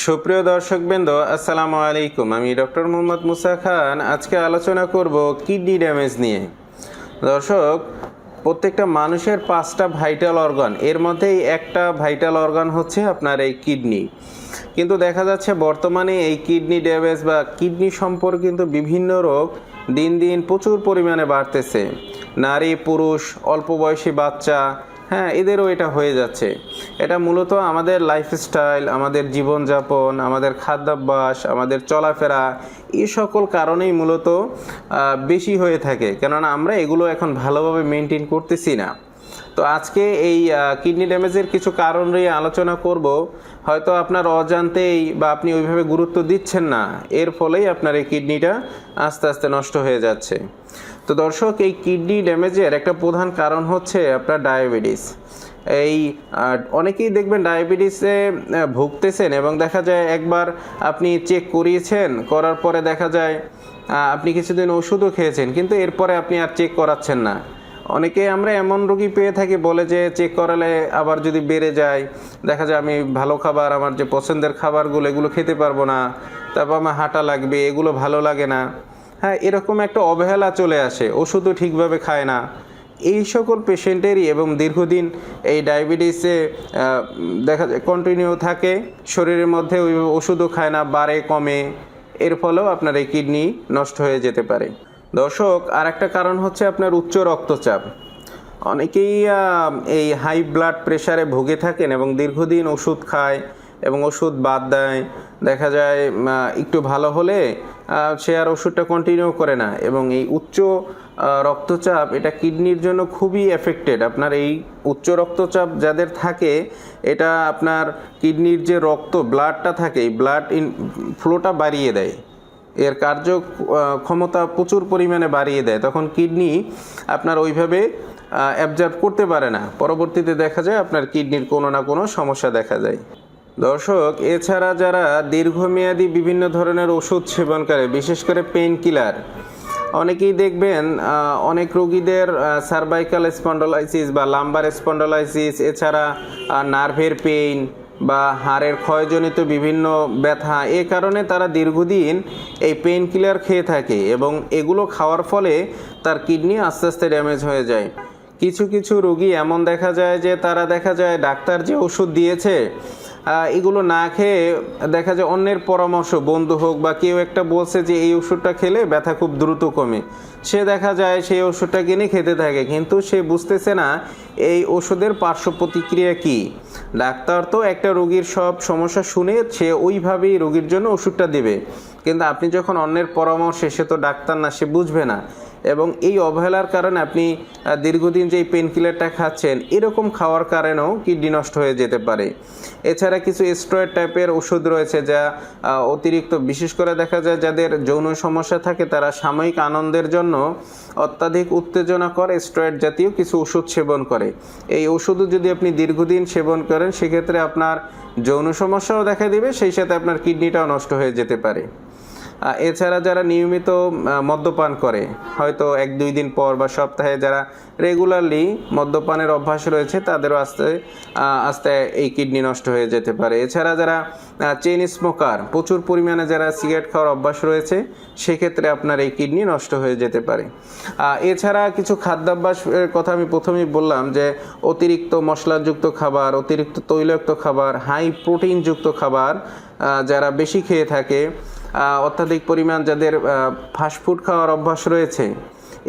সুপ্রিয় দর্শকবৃন্দ, আসসালামু আলাইকুম। আমি ডক্টর মোহাম্মদ মুসা খান। আজকে আলোচনা করব কিডনি ড্যামেজ নিয়ে। দর্শক, প্রত্যেকটা মানুষের পাঁচটা ভাইটাল অর্গান, এর মধ্যেই একটা ভাইটাল অর্গান হচ্ছে আপনার এই কিডনি। কিন্তু দেখা যাচ্ছে বর্তমানে এই কিডনি ড্যামেজ বা কিডনি সম্পর্কে কিন্তু বিভিন্ন রোগ দিন দিন প্রচুর পরিমাণে বাড়তেছে। নারী, পুরুষ, অল্প বয়সী বাচ্চা হ্যাঁ এদেরও এটা হয়ে যাচ্ছে। এটা মূলত আমাদের লাইফস্টাইল আমাদের জীবনযাপন, আমাদের খাদ্যাভ্যাস, আমাদের চলাফেরা, এই সকল কারণেই মূলত বেশি হয়ে থাকে। কেননা আমরা এগুলো এখন ভালোভাবে মেনটেন করতেছি না। তো আজকে এই কিডনি ড্যামেজের কিছু কারণ নিয়ে আলোচনা করব। হয়তো আপনার অজান্তেই বা আপনি ওইভাবে গুরুত্ব দিচ্ছেন না। এর ফলেই আপনার এই কিডনিটা আস্তে আস্তে নষ্ট হয়ে যাচ্ছে। তো দর্শক, এই কিডনি ড্যামেজের একটা প্রধান কারণ হচ্ছে আপনার ডায়াবেটিস। এই অনেকেই দেখবেন ডায়াবেটিসে ভুগতেছেন এবং দেখা যায় একবার আপনি চেক করিয়েছেন, করার পরে দেখা যায় আপনি কিছুদিন ওষুধও খেয়েছেন, কিন্তু এরপরে আপনি আর চেক করাচ্ছেন না। অনেকে আমরা এমন রোগী পেয়ে থাকি, বলে যে চেক করালে আবার যদি বেড়ে যায়, দেখা যায় আমি ভালো খাবার, আমার যে পছন্দের খাবারগুলো, এগুলো খেতে পারব না, তারপর আমার হাঁটা লাগবে, এগুলো ভালো লাগে না। হ্যাঁ এরকম একটা অবহেলা চলে আসে, ওষুধও ঠিকভাবে খায় না। এই সকল পেশেন্টেরই এবং দীর্ঘদিন এই ডায়াবেটিসে দেখা যায় কন্টিনিউ থাকে, শরীরের মধ্যে ওই ওষুধও খায় না, বাড়ে, কমে, এর ফলেও আপনার এই কিডনি নষ্ট হয়ে যেতে পারে। দর্শক আর একটা কারণ হচ্ছে আপনার উচ্চ রক্তচাপ। অনেকেই এই হাই ব্লাড প্রেশারে ভুগে থাকেন এবং দীর্ঘদিন ওষুধ খায় এবং ওষুধ বাদ দেয়। দেখা যায় একটু ভালো হলে সে আর ওষুধটা কন্টিনিউ করে না এবং এই উচ্চ রক্তচাপ এটা কিডনির জন্য খুবই এফেক্টেড আপনার এই উচ্চ রক্তচাপ যাদের থাকে, এটা আপনার কিডনির যে রক্ত ব্লাডটা থাকে, এই ব্লাড ইন ফ্লোটা বাড়িয়ে দেয়। এর কার্য ক্ষমতা প্রচুর পরিমাণে বাড়িয়ে দেয়। তখন কিডনি আপনার ওইভাবে অ্যাবজার্ভ করতে পারে না। পরবর্তীতে দেখা যায় আপনার কিডনির কোনো না কোনো সমস্যা দেখা যায়। দর্শক, এছাড়া যারা দীর্ঘমেয়াদী বিভিন্ন ধরনের ওষুধ সেবন করে, বিশেষ করে পেইন কিলার অনেকেই দেখবেন অনেক রোগীদের সার্ভাইকাল স্পন্ডোলাইসিস বা লাম্বার স্পন্ডোলাইসিস এছাড়া নার্ভের পেইন বা হাড়ের ক্ষয়জনিত বিভিন্ন ব্যথা। এ কারণে তারা দীর্ঘদিন এই পেইন কিলার খেয়ে থাকে এবং এগুলো খাওয়ার ফলে তার কিডনি আস্তে আস্তে ড্যামেজ হয়ে যায়। কিছু কিছু রোগী এমন দেখা যায় যে, তারা দেখা যায় ডাক্তার যে ওষুধ দিয়েছে এগুলো না খেয়ে দেখা যায় অন্যের পরামর্শ, বন্ধু হোক বা কেউ একটা বলছে যে এই ওষুধটা খেলে ব্যথা খুব দ্রুত কমে। সে দেখা যায় সেই ওষুধটা কিনে খেতে থাকে, কিন্তু সে বুঝতেছে না এই ওষুধের পার্শ্ব প্রতিক্রিয়া কী। ডাক্তার তো একটা রোগীর সব সমস্যা শুনে সে ওইভাবেই রোগীর জন্য ওষুধটা দেবে। কিন্তু আপনি যখন অন্যের পরামর্শে, সে তো ডাক্তার না, সে বুঝবে না। এবং এই অবহেলার কারণে আপনি দীর্ঘদিন যে পেন কিলারটা খাচ্ছেন, এরকম খাওয়ার কারণেও কিডনি নষ্ট হয়ে যেতে পারে। এছাড়া কিছু স্টেরয়েড টাইপের ওষুধ রয়েছে যা অতিরিক্ত, বিশেষ করে দেখা যায় যাদের যৌন সমস্যা থাকে, তারা সাময়িক আনন্দের জন্য অত্যাধিক উত্তেজনাকর স্টেরয়েড জাতীয় কিছু ওষুধ সেবন করে। এই ওষুধও যদি আপনি দীর্ঘদিন সেবন করেন, সেক্ষেত্রে আপনার যৌন সমস্যাও দেখা দেবে, সেই সাথে আপনার কিডনিটাও নষ্ট হয়ে যেতে পারে। এছাড়া যারা নিয়মিত মদ্যপান করে, হয়তো এক, দুই দিন পর বা সপ্তাহে যারা রেগুলারলি মদ্যপানের অভ্যাস রয়েছে, তাদেরও আস্তে আস্তে এই কিডনি নষ্ট হয়ে যেতে পারে। এছাড়া যারা চেইন স্মোকার প্রচুর পরিমাণে যারা সিগারেট খাওয়ার অভ্যাস রয়েছে, সেক্ষেত্রে আপনার এই কিডনি নষ্ট হয়ে যেতে পারে। এছাড়া কিছু খাদ্যাভ্যাসের কথা আমি প্রথমেই বললাম যে, অতিরিক্ত মশলাযুক্ত খাবার, অতিরিক্ত তৈলাক্ত খাবার হাই প্রোটিনযুক্ত খাবার যারা বেশি খেয়ে থাকে অত্যাধিক পরিমাণ যাদের ফাস্টফুড খাওয়ার অভ্যাস রয়েছে,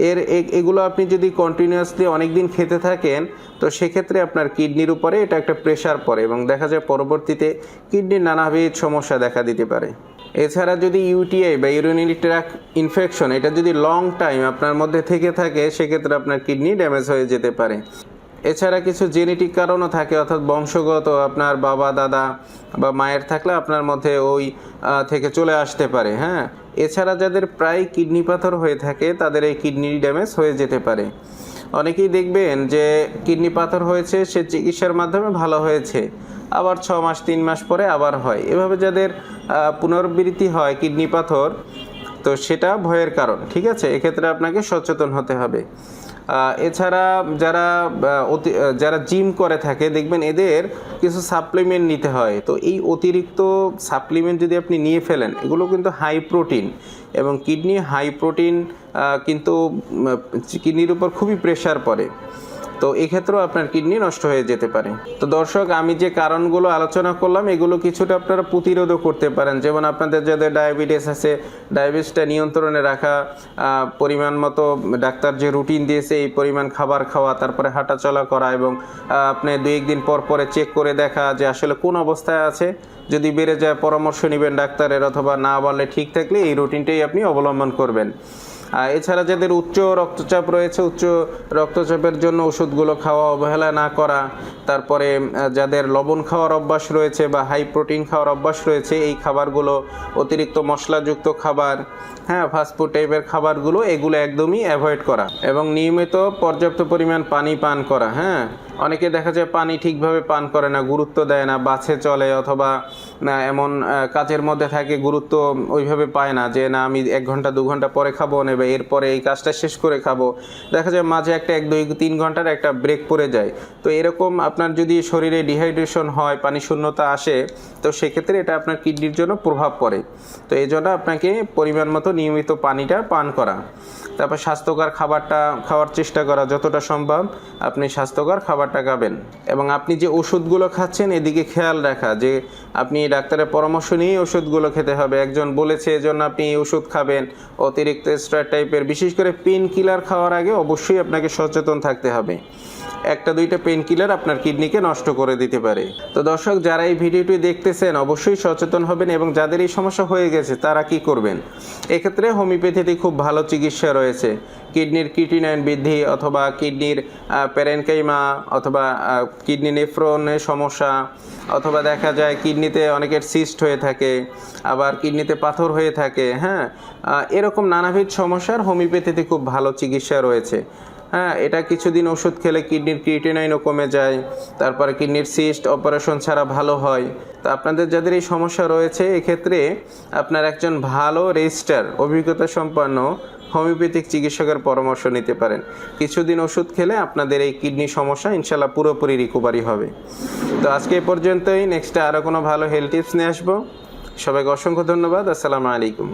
এর এগুলো আপনি যদি কন্টিনিউয়াসলি অনেক দিন খেতে থাকেন, তো সেক্ষেত্রে আপনার কিডনির উপরে এটা একটা প্রেশার পড়ে এবং দেখা যায় পরবর্তীতে কিডনির নানাবিধ সমস্যা দেখা দিতে পারে। এছাড়া যদি ইউটিআই বা ইউরিনারি ট্র্যাক ইনফেকশন এটা যদি লং টাইম আপনার মধ্যে থেকে থাকে, সেক্ষেত্রে আপনার কিডনি ড্যামেজ হয়ে যেতে পারে। এছাড়া কিছু জেনেটিক কারণও থাকে, অর্থাৎ বংশগত আপনার বাবা, দাদা বা মায়ের থাকলে আপনার মধ্যে ওই থেকে চলে আসতে পারে হ্যাঁ? এছাড়া যাদের প্রায় কিডনি পাথর হয়ে থাকে, তাদের এই কিডনি ড্যামেজ হয়ে যেতে পারে। অনেকেই দেখবেন যে কিডনি পাথর হয়েছে, সে চিকিৎসার মাধ্যমে ভালো হয়েছে, আবার ছ মাস, তিন মাস পরে আবার হয়। এভাবে যাদের পুনরাবৃত্তি হয় কিডনি পাথর, তো সেটা ভয়ের কারণ, ঠিক আছে? এক্ষেত্রে আপনাকে সচেতন হতে হবে। এছাড়া যারা অতি- যারা জিম করে থাকে, দেখবেন এদের কিছু সাপ্লিমেন্ট নিতে হয়। তো এই অতিরিক্ত সাপ্লিমেন্ট যদি আপনি নিয়ে ফেলেন, এগুলো কিন্তু হাই প্রোটিন এবং কিডনি হাই প্রোটিন কিন্তু কিডনির উপর খুবই প্রেশার পড়ে। তো এক্ষেত্রেও আপনার কিডনি নষ্ট হয়ে যেতে পারে। তো দর্শক, আমি যে কারণগুলো আলোচনা করলাম, এগুলো কিছুটা আপনারা প্রতিরোধও করতে পারেন। যেমন আপনাদের যাদের ডায়াবেটিস আছে, ডায়াবেটিসটা নিয়ন্ত্রণে রাখা পরিমাণ মতো ডাক্তার যে রুটিন দিয়েছে, এই পরিমাণ খাবার খাওয়া, তারপরে হাঁটাচলা করা এবং আপনি দুই একদিন পর পরে চেক করে দেখা যে আসলে কোন অবস্থায় আছে। যদি বেড়ে যায়, পরামর্শ নেবেন ডাক্তারের, অথবা না বললে ঠিক থাকলে এই রুটিনটাই আপনি অবলম্বন করবেন। এছাড়া যাদের উচ্চ রক্তচাপ রয়েছে, উচ্চ রক্তচাপের জন্য ওষুধগুলো খাওয়া অবহেলা না করা, তারপরে যাদের লবণ খাওয়ার অভ্যাস রয়েছে বা হাই প্রোটিন খাওয়ার অভ্যাস রয়েছে, এই খাবারগুলো অতিরিক্ত মশলাযুক্ত খাবার হ্যাঁ ফাস্টফুড টাইপের খাবারগুলো, এগুলো একদমই অ্যাভয়েড করা এবং নিয়মিত পর্যাপ্ত পরিমাণ পানি পান করা হ্যাঁ। অনেকে দেখা যায় পানি ঠিকভাবে পান করে না, গুরুত্ব দেয় না বাসে চলে অথবা, না, এমন কাজের মধ্যে থাকে, গুরুত্ব ওইভাবে পায় না যে, না, আমি এক ঘণ্টা, দু ঘণ্টা পরে খাব নেবে এরপরে এই কাজটা শেষ করে খাব। দেখা যায় মাঝে একটা এক, দুই, তিন ঘণ্টার একটা ব্রেক পড়ে যায়। তো এরকম আপনার যদি শরীরে ডিহাইড্রেশন হয়, পানি শূন্যতা আসে, তো সেক্ষেত্রে এটা আপনার কিডনির জন্য প্রভাব পড়ে। তো এই জন্য আপনাকে পরিমাণ মতো নিয়মিত পানিটা পান করা। তারপর স্বাস্থ্যকর খাবারটা খাওয়ার চেষ্টা করা, যতটা সম্ভব আপনি স্বাস্থ্যকর খাবারটা খাবেন। এবং আপনি যে ওষুধগুলো খাচ্ছেন, এদিকে খেয়াল রাখা যে আপনি ডাক্তারের পরামর্শ নিয়েই ওষুধগুলো খেতে হবে। একজন বলেছে এজন্য আপনি এই ওষুধ খাবেন। অতিরিক্ত স্ট্রয়েড টাইপের, বিশেষ করে পেন কিলার খাওয়ার আগে অবশ্যই আপনাকে সচেতন থাকতে হবে। একটা, দুইটা পেন কিলার আপনার কিডনিকে নষ্ট করে দিতে পারে। তো দর্শক, যারা এই ভিডিওটি দেখতেছেন, অবশ্যই সচেতন হবেন এবং যাদের এই সমস্যা হয়ে গেছে, তারা কি করবেন? এক্ষেত্রে হোমিওপ্যাথিতে খুব ভালো চিকিৎসা রয়েছে। কিডনির কিটিনাইন বৃদ্ধি অথবা কিডনির প্যারেনকাইমা অথবা কিডনি নেফ্রনের সমস্যা, অথবা দেখা যায় কিডনিতে অনেকের সিস্ট হয়ে থাকে, আবার কিডনিতে পাথর হয়ে থাকে হ্যাঁ? এরকম নানাবিধ সমস্যার হোমিওপ্যাথিতে খুব ভালো চিকিৎসা রয়েছে। হ্যাঁ এটা কিছুদিন ওষুধ খেলে কিডনির ক্রিয়েটিনাইনও কমে যায়, তারপরে কিডনির সিস্ট অপারেশন ছাড়া ভালো হয়। তো আপনাদের যাদের এই সমস্যা রয়েছে, এক্ষেত্রে আপনার একজন ভালো রেজিস্টার, অভিজ্ঞতা সম্পন্ন হোমিওপ্যাথিক চিকিৎসকের পরামর্শ নিতে পারেন। কিছুদিন ওষুধ খেলে আপনাদের এই কিডনি সমস্যা ইনশাল্লাহ পুরোপুরি রিকভারি হবে। তো আজকে এ পর্যন্তই নেক্সটে আরও কোনো ভালো হেলথ টিপস নিয়ে আসব। সবাইকে অসংখ্য ধন্যবাদ, আসসালামু আলাইকুম।